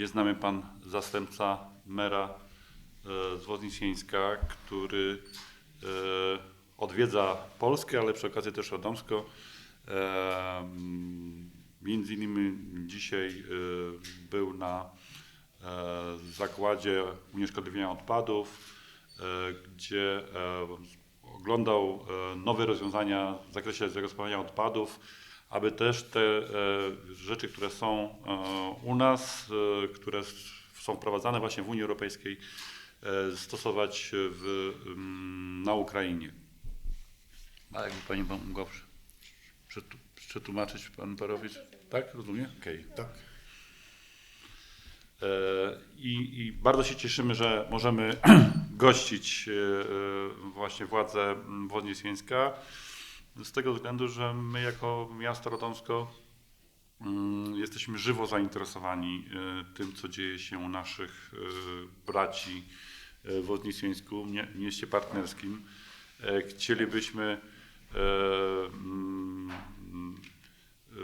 Jest z nami pan zastępca mera e, z Wodnicieńska, który e, odwiedza Polskę, ale przy okazji też Radomsko. E, Między innymi dzisiaj był na zakładzie unieszkodliwiania odpadów, gdzie oglądał nowe rozwiązania w zakresie zagospodarowania odpadów, aby też te e, rzeczy, które są e, u nas, e, które są wprowadzane właśnie w Unii Europejskiej, stosować w, na Ukrainie. A jakby Pani mogła przetłumaczyć Pan Parowicz? Tak, rozumie? Okej. Tak. E, I, I bardzo się cieszymy, że możemy gościć właśnie władze m, Wodnicieńska z tego względu, że my jako miasto Radomsko mm, jesteśmy żywo zainteresowani e, tym, co dzieje się u naszych e, braci e, w Wodnicieńsku, mie- mieście partnerskim. Chcielibyśmy mm,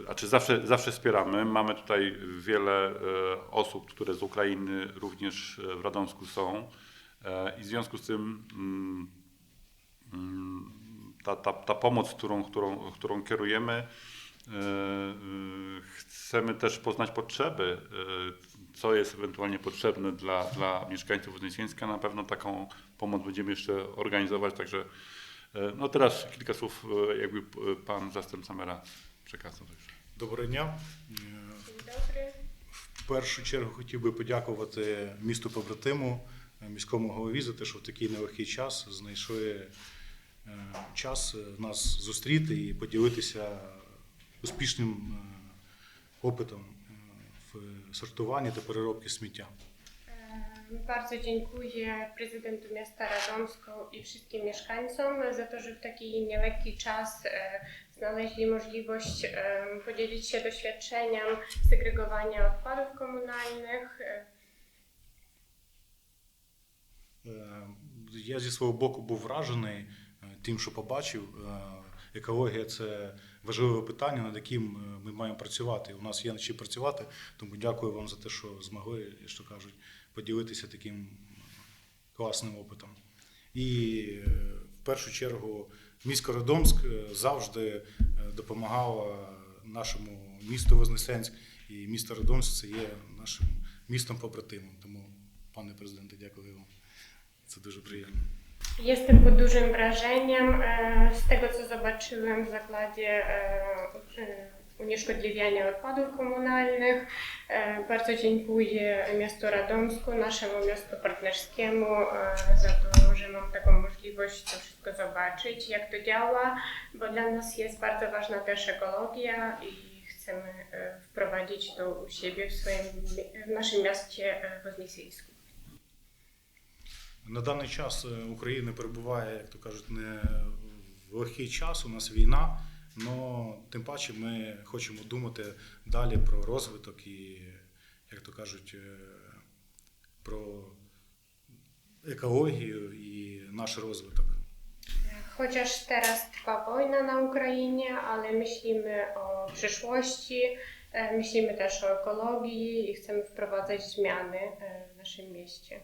a czy zawsze, zawsze wspieramy. Mamy tutaj wiele osób, które z Ukrainy również w Radomsku są i w związku z tym mm, ta, ta, ta pomoc, którą, którą, którą kierujemy, e, e, chcemy też poznać potrzeby, e, co jest ewentualnie potrzebne dla, dla mieszkańców Wodnicieńska. Na pewno taką pomoc będziemy jeszcze organizować, także e, no teraz kilka słów e, jakby e, pan zastępca mera przekazał. Także. Доброго дня. Е, Dzień dobry. В першу чергу хотів би подякувати місту побратиму, е, міському голові за те, що в такий нелегкий час знайшли е, час е, нас зустріти і поділитися успішним е, опитом е, в сортуванні та переробці сміття. E, Bardzo dziękuję prezydentu miasta Radomsko i wszystkim mieszkańcom za to, że w taki nielekki czas e, znaleźli możliwość e, podzielić się doświadczeniem segregowania odpadów komunalnych. E, Е, Я зі свого боку був вражений е, тим, що побачив. Е, Екологія це важливе питання, над яким е, ми маємо працювати. У нас є над чим працювати, тому дякую вам за те, що змогли, що кажуть, поділитися таким класним опитом. І е, в першу чергу місько Родомськ е, завжди е, допомагало нашому місту Вознесенськ, і місто Родомськ це є нашим містом побратимом. Тому, пане президенте, дякую вам. Це дуже приємно. Jestem pod dużym wrażeniem e, z tego, co zobaczyłem w zakładzie e, e, unieszkodliwiania odpadów komunalnych. Bardzo dziękuję miastu Radomsku, naszemu miastu partnerskiemu za to, że mam taką możliwość to wszystko zobaczyć, jak to działa, bo dla nas jest bardzo ważna też ekologia i chcemy wprowadzić to u siebie w, swoim, w naszym mieście Woźnicieńsku. На даний час е, Україна перебуває, як то кажуть, не в легкий час. У нас війна, але тим паче ми хочемо думати далі про розвиток і, як то кажуть, е, про екологію і наш розвиток. Chociaż teraz trwa wojna na Ukrainie, ale myślimy o przyszłości, myślimy też o ekologii i chcemy wprowadzać zmiany e, w naszym mieście.